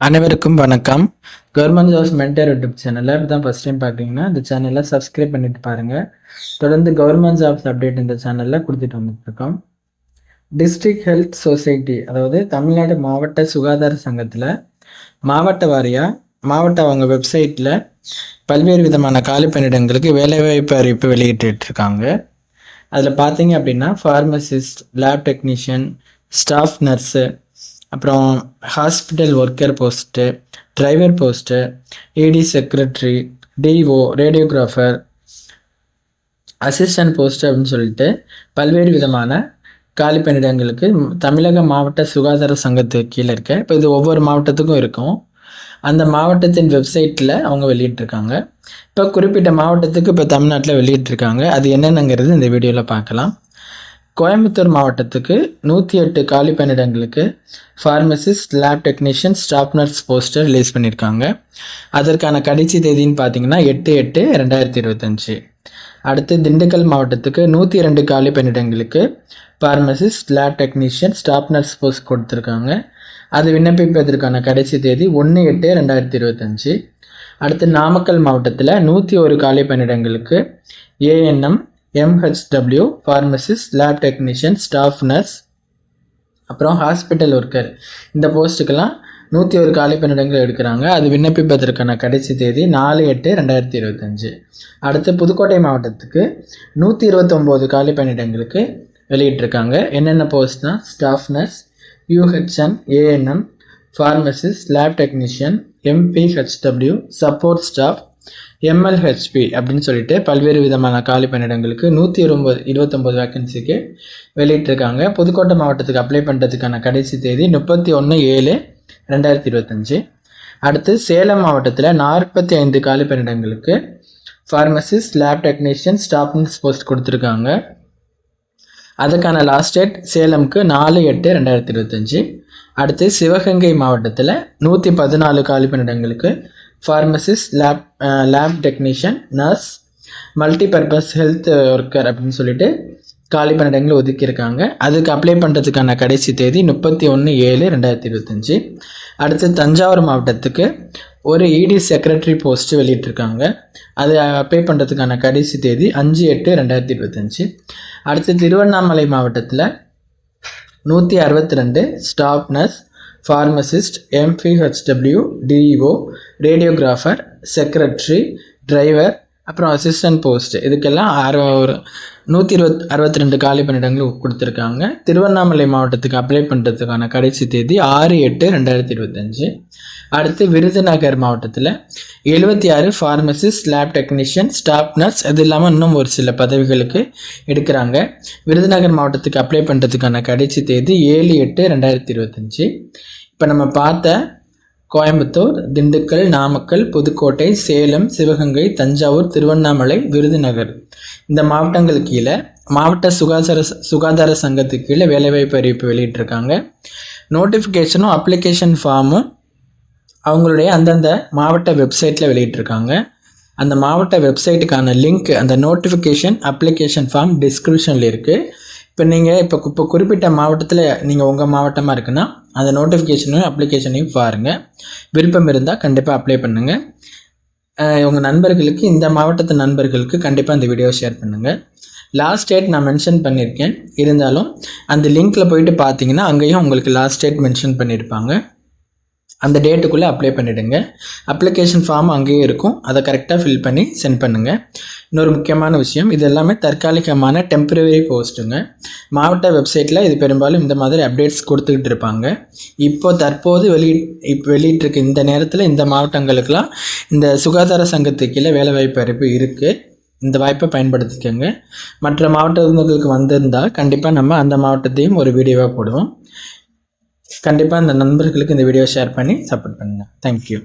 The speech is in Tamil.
அனைவருக்கும் வணக்கம். கவர்மெண்ட் ஜாப்ஸ் மென்டர் யூடியூப் சேனலில் இப்போ தான் ஃபஸ்ட் டைம் பார்க்குறீங்கன்னா இந்த சேனலை சப்ஸ்கிரைப் பண்ணிட்டு பாருங்கள் தொடர்ந்து கவர்மெண்ட் ஜாப்ஸ் அப்டேட் இந்த சேனலில் கொடுத்துட்டு வந்துட்டுருக்கோம் டிஸ்ட்ரிக்ட் ஹெல்த் சொசைட்டி அதாவது தமிழ்நாடு மாவட்ட சுகாதார சங்கத்தில் மாவட்ட வாரியாக மாவட்ட அவங்க வெப்சைட்டில் பல்வேறு விதமான காலி பணியிடங்களுக்கு வேலைவாய்ப்பு அறிவிப்பு வெளியிட்டுருக்காங்க அதில் பார்த்தீங்க அப்படின்னா pharmacist lab technician staff nurse அப்புறம் hospital worker post driver post AD secretary DO radiographer assistant post அப்படின்னு சொல்லிட்டு பல்வேறு விதமான காலி பணியிடங்களுக்கு தமிழக மாவட்ட சுகாதார சங்கத்துக்கு கீழே இருக்க. இப்போ இது ஒவ்வொரு மாவட்டத்துக்கும் இருக்கும். அந்த மாவட்டத்தின் வெப்சைட்டில் அவங்க வெளியிட்டிருக்காங்க. இப்போ குறிப்பிட்ட மாவட்டத்துக்கு இப்போ தமிழ்நாட்டில் வெளியிட்டிருக்காங்க. அது என்னென்னங்கிறது இந்த வீடியோவில் பார்க்கலாம். கோயம்புத்தூர் மாவட்டத்துக்கு நூற்றி எட்டு காலி பணியிடங்களுக்கு pharmacist lab technician staff nurse poster release பண்ணியிருக்காங்க. அதற்கான கடைசி தேதின்னு பார்த்தீங்கன்னா எட்டு எட்டு ரெண்டாயிரத்தி இருபத்தஞ்சி. அடுத்து திண்டுக்கல் மாவட்டத்துக்கு நூற்றி ரெண்டு காலி பணியிடங்களுக்கு pharmacist lab technician staff nurse post கொடுத்துருக்காங்க. அது விண்ணப்பிப்பதற்கான கடைசி தேதி ஒன்று எட்டு ரெண்டாயிரத்தி இருபத்தஞ்சி. அடுத்து நாமக்கல் மாவட்டத்தில் நூற்றி ஒரு காலி பணியிடங்களுக்கு ANM MHW pharmacist lab technician staff nurse அப்புறம் ஹாஸ்பிட்டல் ஒர்க்கர் இந்த போஸ்ட்டுக்கெல்லாம் நூற்றி ஒரு காலி பணியிடங்கள் எடுக்கிறாங்க. அது விண்ணப்பிப்பதற்கான கடைசி தேதி நாலு எட்டு ரெண்டாயிரத்தி இருபத்தஞ்சு. அடுத்து புதுக்கோட்டை மாவட்டத்துக்கு நூற்றி இருபத்தொம்போது காலி பணியிடங்களுக்கு வெளியிட்டிருக்காங்க. என்னென்ன போஸ்ட்னா staff nurse UHN ANM pharmacist lab technician MPHW support staff MLHP அப்படின்னு சொல்லிட்டு பல்வேறு விதமான காலி பணியிடங்களுக்கு நூற்றி இருபது இருபத்தொம்போது வேக்கன்சிக்கு வெளியிட்டிருக்காங்க. புதுக்கோட்டை மாவட்டத்துக்கு அப்ளை பண்ணுறதுக்கான கடைசி தேதி முப்பத்தி ஒன்று ஏழு ரெண்டாயிரத்தி இருபத்தஞ்சி. அடுத்து சேலம் மாவட்டத்தில் நாற்பத்தி ஐந்து காலி பணியிடங்களுக்கு pharmacist lab technician staff nurse post கொடுத்துருக்காங்க. அதுக்கான லாஸ்ட் டேட் சேலம்க்கு நாலு எட்டு ரெண்டாயிரத்தி இருபத்தஞ்சி. அடுத்து சிவகங்கை மாவட்டத்தில் நூற்றி பதினாலு காலி பணியிடங்களுக்கு pharmacist lab lab technician nurse multipurpose health worker அப்படின்னு சொல்லிட்டு காலி பணியிடங்கள் ஒதுக்கியிருக்காங்க. அதுக்கு அப்ளை பண்ணுறதுக்கான கடைசி தேதி முப்பத்தி ஒன்று ஏழு ரெண்டாயிரத்தி இருபத்தஞ்சி. அடுத்து தஞ்சாவூர் மாவட்டத்துக்கு ஒரு இடி செக்ரட்டரி போஸ்ட் வெளியிட்டிருக்காங்க. அது அப்ளை பண்ணுறதுக்கான கடைசி தேதி அஞ்சு எட்டு ரெண்டாயிரத்தி இருபத்தஞ்சி. அடுத்து திருவண்ணாமலை மாவட்டத்தில் நூற்றி அறுபத்தி ரெண்டு staff nurse pharmacist MPHW DEO radiographer secretary driver அப்புறம் அசிஸ்டன்ட் போஸ்ட் இதுக்கெல்லாம் அறு ஒரு நூற்றி இருபத் அறுபத்தி ரெண்டு காலி பணியிடங்கள் கொடுத்துருக்காங்க. திருவண்ணாமலை மாவட்டத்துக்கு அப்ளை பண்ணுறதுக்கான கடைசி தேதி ஆறு எட்டு ரெண்டாயிரத்தி இருபத்தஞ்சு. அடுத்து விருதுநகர் மாவட்டத்தில் எழுபத்தி ஆறு pharmacist lab technician staff nurse அது இல்லாமல் இன்னும் ஒரு சில பதவிகளுக்கு எடுக்கிறாங்க. விருதுநகர் மாவட்டத்துக்கு அப்ளை பண்ணுறதுக்கான கடைசி தேதி ஏழு எட்டு ரெண்டாயிரத்தி இருபத்தஞ்சி. இப்போ நம்ம பார்த்த கோயம்புத்தூர் திண்டுக்கல் நாமக்கல் புதுக்கோட்டை சேலம் சிவகங்கை தஞ்சாவூர் திருவண்ணாமலை விருதுநகர். இந்த மாவட்டங்கள் கீழே மாவட்ட சுகாதார சுகாதார சங்கத்துக்கு கீழே வேலைவாய்ப்பு அறிவிப்பு வெளியிட்டிருக்காங்க. நோட்டிஃபிகேஷனும் அப்ளிகேஷன் ஃபார்மும் அவங்களுடைய அந்தந்த மாவட்ட வெப்சைட்டில் வெளியிட்டிருக்காங்க. அந்த மாவட்ட வெப்சைட்டுக்கான லிங்க் அந்த நோட்டிஃபிகேஷன் அப்ளிகேஷன் ஃபார்ம் டிஸ்கிரிப்ஷனில் இருக்குது இப்போ நீங்கள் இப்போ இப்போ குறிப்பிட்ட மாவட்டத்தில் நீங்கள் உங்கள் மாவட்டமாக இருக்குன்னா அந்த நோட்டிஃபிகேஷனையும் அப்ளிகேஷனையும் பாருங்கள் விருப்பம் இருந்தால் கண்டிப்பாக அப்ளை பண்ணுங்கள் உங்கள் நண்பர்களுக்கு இந்த மாவட்டத்து நண்பர்களுக்கு கண்டிப்பாக அந்த வீடியோ ஷேர் பண்ணுங்கள் லாஸ்ட் டேட் நான் மென்ஷன் பண்ணியிருக்கேன் இருந்தாலும் அந்த லிங்க்கில் போயிட்டு பார்த்தீங்கன்னா அங்கேயும் உங்களுக்கு லாஸ்ட் டேட் மென்ஷன் பண்ணியிருப்பாங்க அந்த டேட்டுக்குள்ளே அப்ளை பண்ணிவிடுங்க அப்ளிகேஷன் ஃபார்ம் அங்கேயே இருக்கும். அதை கரெக்டாக ஃபில் பண்ணி சென்ட் பண்ணுங்கள் இன்னொரு முக்கியமான விஷயம் இது எல்லாமே தற்காலிகமான டெம்பரவரி போஸ்ட்டுங்க மாவட்ட வெப்சைட்டில் இது பெரும்பாலும் இந்த மாதிரி அப்டேட்ஸ் கொடுத்துக்கிட்டு இருப்பாங்க. இப்போ தற்போது வெளி இப்போ வெளியிட்டிருக்கு இந்த நேரத்தில் இந்த மாவட்டங்களுக்கெல்லாம் இந்த சுகாதார சங்கத்துக்கு கீழே வேலைவாய்ப்பு அறிவிப்பு இருக்குது இந்த வாய்ப்பை பயன்படுத்திக்கோங்க. மற்ற மாவட்டங்களுக்கு வந்திருந்தால் கண்டிப்பாக நம்ம அந்த மாவட்டத்தையும் ஒரு வீடியோவாக போடுவோம். கண்டிப்பாக அந்த நண்பர்களுக்கு இந்த வீடியோ ஷேர் பண்ணி சப்போர்ட் பண்ணுங்கள் தேங்க்யூ